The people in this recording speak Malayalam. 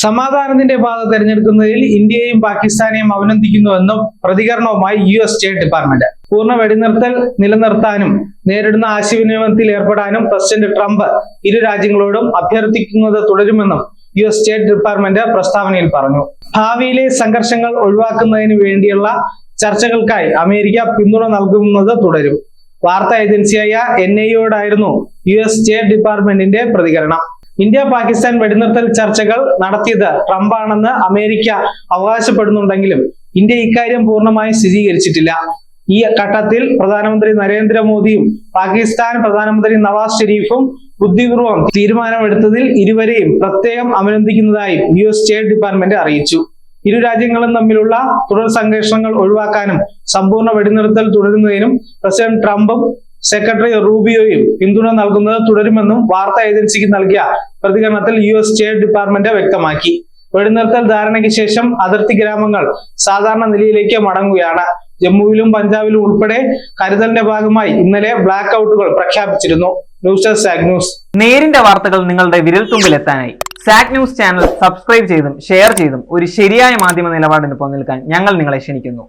സമാധാനത്തിന്റെ പാത തെരഞ്ഞെടുക്കുന്നതിൽ ഇന്ത്യയെയും പാകിസ്ഥാനെയും അഭിനന്ദിക്കുന്നുവെന്നും പ്രതികരണവുമായി യു എസ് സ്റ്റേറ്റ് ഡിപ്പാർട്ട്മെന്റ്. പൂർണ വെടിനിർത്തൽ നിലനിർത്താനും നേരിടുന്ന ആശയവിനിമയത്തിൽ ഏർപ്പെടാനും പ്രസിഡന്റ് ട്രംപ് ഇരു രാജ്യങ്ങളോടും അഭ്യർത്ഥിക്കുന്നത് തുടരുമെന്നും യു എസ് സ്റ്റേറ്റ് ഡിപ്പാർട്ട്മെന്റ് പ്രസ്താവനയിൽ പറഞ്ഞു. ഭാവിയിലെ സംഘർഷങ്ങൾ ഒഴിവാക്കുന്നതിന് വേണ്ടിയുള്ള ചർച്ചകൾക്കായി അമേരിക്ക പിന്തുണ നൽകുന്നത് തുടരും. വാർത്താ ഏജൻസിയായ എൻ ഐയോടായിരുന്നു യു എസ് സ്റ്റേറ്റ് ഡിപ്പാർട്ട്മെന്റിന്റെ പ്രതികരണം. ഇന്ത്യ പാകിസ്ഥാൻ വെടിനിർത്തൽ ചർച്ചകൾ നടത്തിയത് ട്രംപാണെന്ന് അമേരിക്ക അവകാശപ്പെടുന്നുണ്ടെങ്കിലും ഇന്ത്യ ഇക്കാര്യം പൂർണമായി സ്ഥിരീകരിച്ചിട്ടില്ല. ഈ ഘട്ടത്തിൽ പ്രധാനമന്ത്രി നരേന്ദ്രമോദിയും പാകിസ്ഥാൻ പ്രധാനമന്ത്രി നവാസ് ഷെരീഫും ബുദ്ധിപൂർവം തീരുമാനമെടുത്തതിൽ ഇരുവരെയും പ്രത്യേകം അഭിനന്ദിക്കുന്നതായി യു എസ് സ്റ്റേറ്റ് ഡിപ്പാർട്ട്മെന്റ് അറിയിച്ചു. ഇരു രാജ്യങ്ങളും തമ്മിലുള്ള തുടർ സംഘർഷങ്ങൾ ഒഴിവാക്കാനും സമ്പൂർണ വെടിനിർത്തൽ തുടരുന്നതിനും പ്രസിഡന്റ് ട്രംപും സെക്രട്ടറി റൂബിയോയും പിന്തുണ നൽകുന്നത് തുടരുമെന്നും വാർത്താ ഏജൻസിക്ക് നൽകിയ പ്രതികരണത്തിൽ യു എസ് സ്റ്റേറ്റ് ഡിപ്പാർട്ട്മെന്റ് വ്യക്തമാക്കി. വെടിനിർത്തൽ ധാരണയ്ക്ക് ശേഷം അതിർത്തി ഗ്രാമങ്ങൾ സാധാരണ നിലയിലേക്ക് മടങ്ങുകയാണ്. ജമ്മുവിലും പഞ്ചാബിലും ഉൾപ്പെടെ കരുതലിന്റെ ഭാഗമായി ഇന്നലെ ബ്ലാക്ക് ഔട്ടുകൾ പ്രഖ്യാപിച്ചിരുന്നു. ന്യൂസ് ഡെസ്ക് സാഗ് ന്യൂസ്. നേരിന്റെ വാർത്തകൾ നിങ്ങളുടെ വിരൽത്തുമ്പിൽ എത്താനായി സാക് ന്യൂസ് ചാനൽ സബ്സ്ക്രൈബ് ചെയ്തും ഷെയർ ചെയ്തും ഒരു ശരിയായ മാധ്യമ നിലപാടിന് പങ്കെടുക്കാൻ ഞങ്ങൾ നിങ്ങളെ ക്ഷണിക്കുന്നു.